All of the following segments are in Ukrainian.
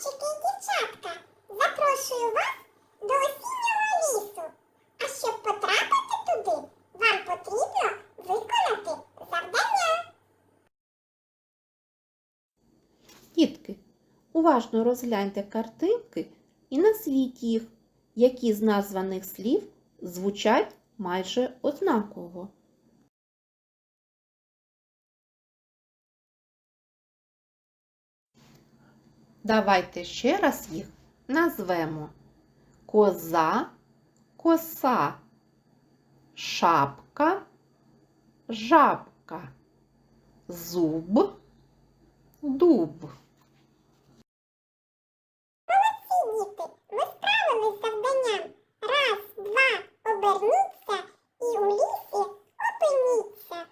Хлопчики і дівчатка, запрошую вас до осіннього лісу. А щоб потрапити туди, вам потрібно виконати завдання. Дітки, уважно розгляньте картинки і назвіть їх, які з названих слів звучать майже однаково. Давайте ще раз їх назвемо. Коза, коса, шапка, жабка, зуб, дуб. Ці діти, ви справились з завданням. Раз, два, оберніться і у лісі опиніться.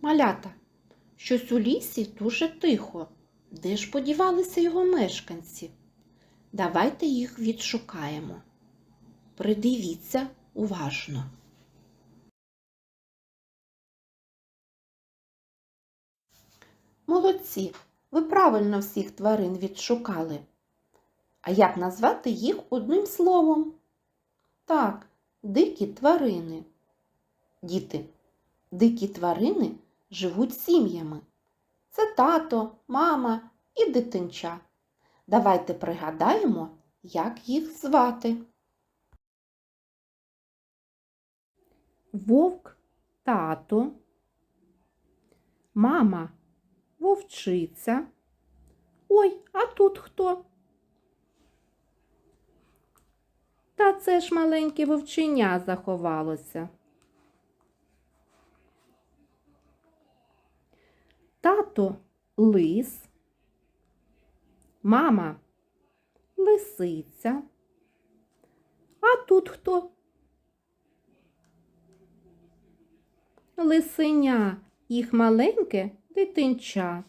Малята, щось у лісі дуже тихо. Де ж подівалися його мешканці? Давайте їх відшукаємо. Придивіться уважно. Молодці, ви правильно всіх тварин відшукали. А як назвати їх одним словом? Так, дикі тварини. Діти, дикі тварини живуть сім'ями. Це тато, мама і дитинча. Давайте пригадаємо, як їх звати. Вовк тато, мама вовчиця. Ой, а тут хто? Та це ж маленьке вовченя заховалося. Тато лис, мама лисиця. А тут хто? Лисеня, їх маленьке дитинча.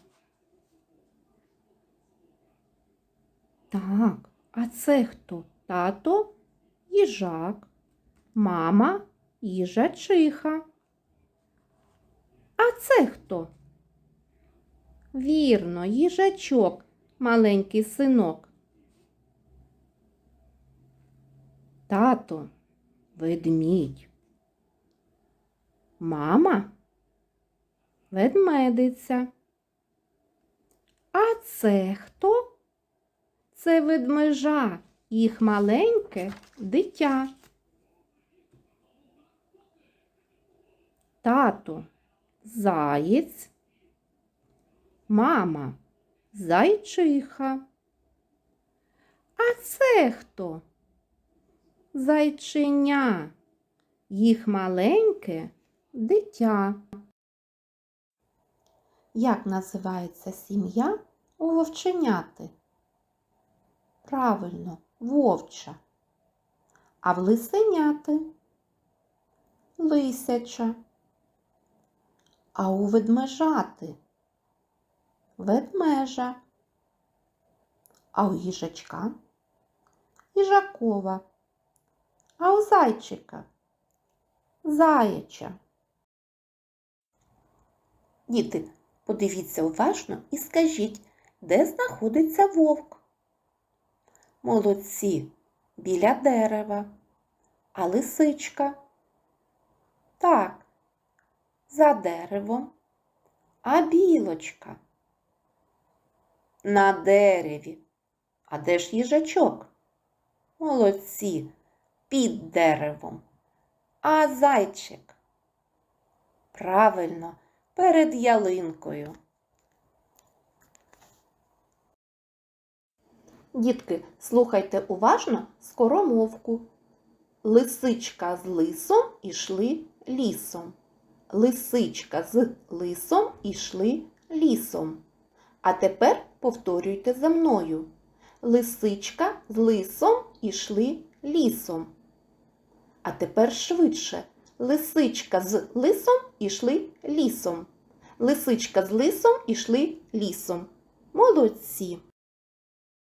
Так, а це хто? Тато їжак, мама їжачиха. А це хто? Вірно, їжачок, маленький синок. Тато, ведмідь. Мама ведмедиця. А це хто? Це ведмежа, їх маленьке дитя. Тато заєць. Мама зайчиха. А це хто? Зайченя, їх маленьке дитя. Як називається сім'я у вовченяти? Правильно, вовча. А в лисеняти лисяча. А у ведмежати ведмежа. А у їжачка їжакова. А у зайчика заяча. Діти, подивіться уважно і скажіть, де знаходиться вовк? Молодці біля дерева. А лисичка? Так, за деревом. А білочка? На дереві. А де ж їжачок? Молодці, під деревом. А зайчик? Правильно, перед ялинкою. Дітки, слухайте уважно скоромовку. Лисичка з лисом ішли лісом. Лисичка з лисом ішли лісом. А тепер повторюйте за мною. Лисичка з лисом ішли лісом. А тепер швидше. Лисичка з лисом ішли лісом. Лисичка з лисом ішли лісом. Молодці!